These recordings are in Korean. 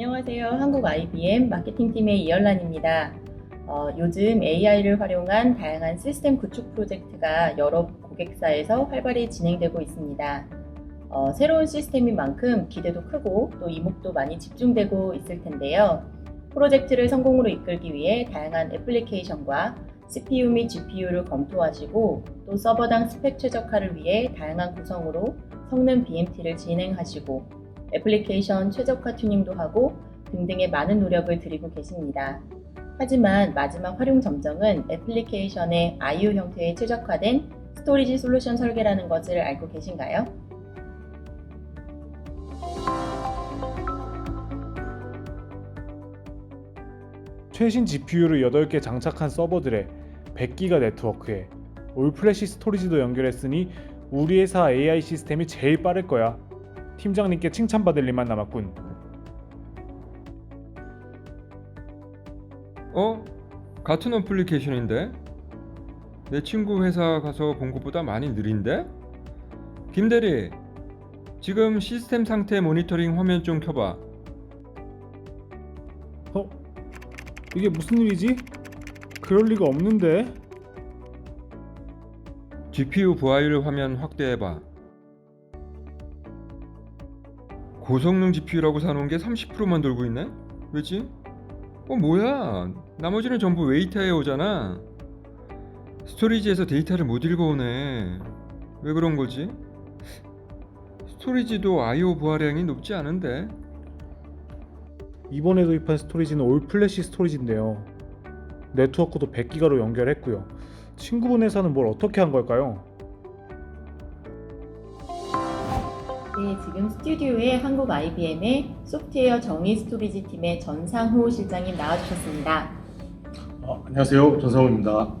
안녕하세요. 한국 IBM 마케팅팀의 이열란입니다. 어, 요즘 AI를 활용한 다양한 시스템 구축 프로젝트가 여러 고객사에서 활발히 진행되고 있습니다. 어, 새로운 시스템인 만큼 기대도 크고 또 이목도 많이 집중되고 있을 텐데요. 프로젝트를 성공으로 이끌기 위해 다양한 애플리케이션과 CPU 및 GPU를 검토하시고 또 서버당 스펙 최적화를 위해 다양한 구성으로 성능 BMT를 진행하시고 애플리케이션 최적화 튜닝도 하고 등등의 많은 노력을 들이고 계십니다. 하지만 마지막 활용 점정은 애플리케이션의 IO 형태에 최적화된 스토리지 솔루션 설계라는 것을 알고 계신가요? 최신 GPU를 8개 장착한 서버들에 100기가 네트워크에 올플래시 스토리지도 연결했으니 우리 회사 AI 시스템이 제일 빠를 거야. 팀장님께 칭찬받을 일만 남았군. 어? 같은 어플리케이션인데? 내 친구 회사 가서 본 것보다 많이 느린데? 김대리, 지금 시스템 상태 모니터링 화면 좀 켜봐. 어? 이게 무슨 일이지? 그럴 리가 없는데. GPU 부하율 화면 확대해봐. 고성능 GPU라고 사놓은 게 30%만 돌고 있네? 왜지? 어 뭐야? 나머지는 전부 웨이터에 오잖아. 스토리지에서 데이터를 못 읽어오네. 왜 그런 거지? 스토리지도 I/O 부하량이 높지 않은데. 이번에 도입한 스토리지는 올 플래시 스토리지인데요. 네트워크도 100기가로 연결했고요. 친구분 회사는 뭘 어떻게 한 걸까요? 네, 지금 스튜디오에 한국 IBM의 소프트웨어 정의 스토리지 팀의 전상호 실장님 나와주셨습니다. 어, 안녕하세요. 전성호입니다.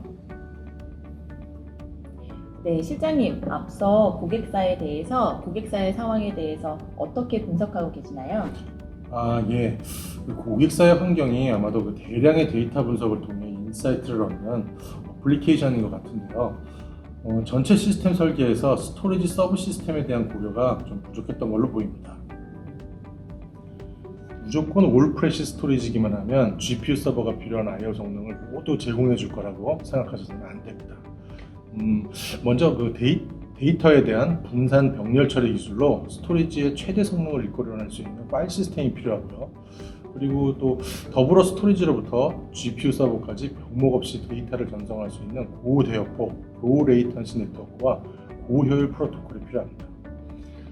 네, 실장님, 앞서 고객사에 대해서, 고객사의 상황에 대해서 어떻게 분석하고 계시나요? 아, 예. 그 고객사의 환경이 아마도 그 대량의 데이터 분석을 통해 인사이트를 얻는 어플리케이션인 것 같은데요. 어, 전체 시스템 설계에서 스토리지 서브 시스템에 대한 고려가 좀 부족했던 걸로 보입니다. 무조건 올프레시 스토리지기만 하면 GPU 서버가 필요한 I/O 성능을 모두 제공해 줄 거라고 생각하셔서는 안 됩니다. 음, 먼저 그 데이, 데이터에 대한 분산 병렬 처리 기술로 스토리지의 최대 성능을 이끌어낼 수 있는 파일 시스템이 필요하고요. 그리고 또 더불어 스토리지로부터 GPU 서버까지 병목 없이 데이터를 전송할 수 있는 고대역폭, 로 레이턴시 네트워크와 고효율 프로토콜이 필요합니다.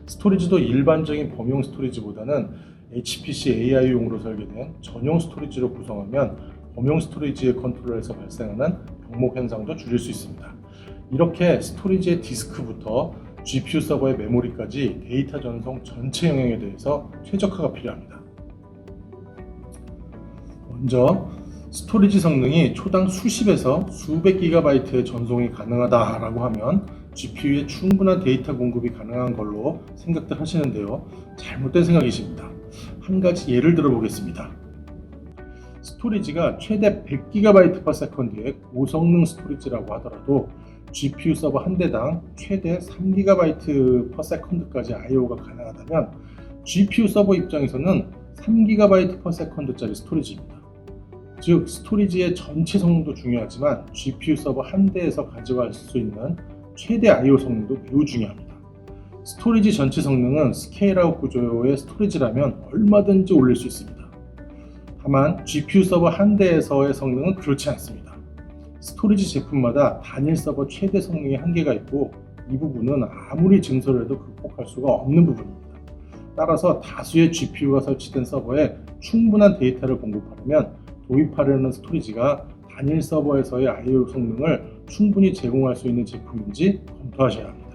스토리지도 일반적인 범용 스토리지보다는 HPC AI용으로 설계된 전용 스토리지로 구성하면 범용 스토리지의 컨트롤에서 발생하는 병목 현상도 줄일 수 있습니다. 이렇게 스토리지의 디스크부터 GPU 서버의 메모리까지 데이터 전송 전체 영역에 대해서 최적화가 필요합니다. 먼저 스토리지 성능이 초당 수십에서 수백 기가바이트의 전송이 가능하다라고 하면 GPU에 충분한 데이터 공급이 가능한 걸로 생각들 하시는데요. 잘못된 생각이십니다. 한 가지 예를 들어 보겠습니다. 스토리지가 최대 100GB per second의 고성능 스토리지라고 하더라도 GPU 서버 한 대당 최대 3GB per second까지 I/O가 가능하다면 GPU 서버 입장에서는 3GB per second짜리 스토리지입니다. 즉 스토리지의 전체 성능도 중요하지만 GPU 서버 한 대에서 가져갈 수 있는 최대 I/O 성능도 매우 중요합니다. 스토리지 전체 성능은 스케일아웃 구조의 스토리지라면 얼마든지 올릴 수 있습니다. 다만 GPU 서버 한 대에서의 성능은 그렇지 않습니다. 스토리지 제품마다 단일 서버 최대 성능의 한계가 있고 이 부분은 아무리 증설을 해도 극복할 수가 없는 부분입니다. 따라서 다수의 GPU가 설치된 서버에 충분한 데이터를 공급하려면 도입하려는 스토리지가 단일 서버에서의 I/O 성능을 충분히 제공할 수 있는 제품인지 검토하셔야 합니다.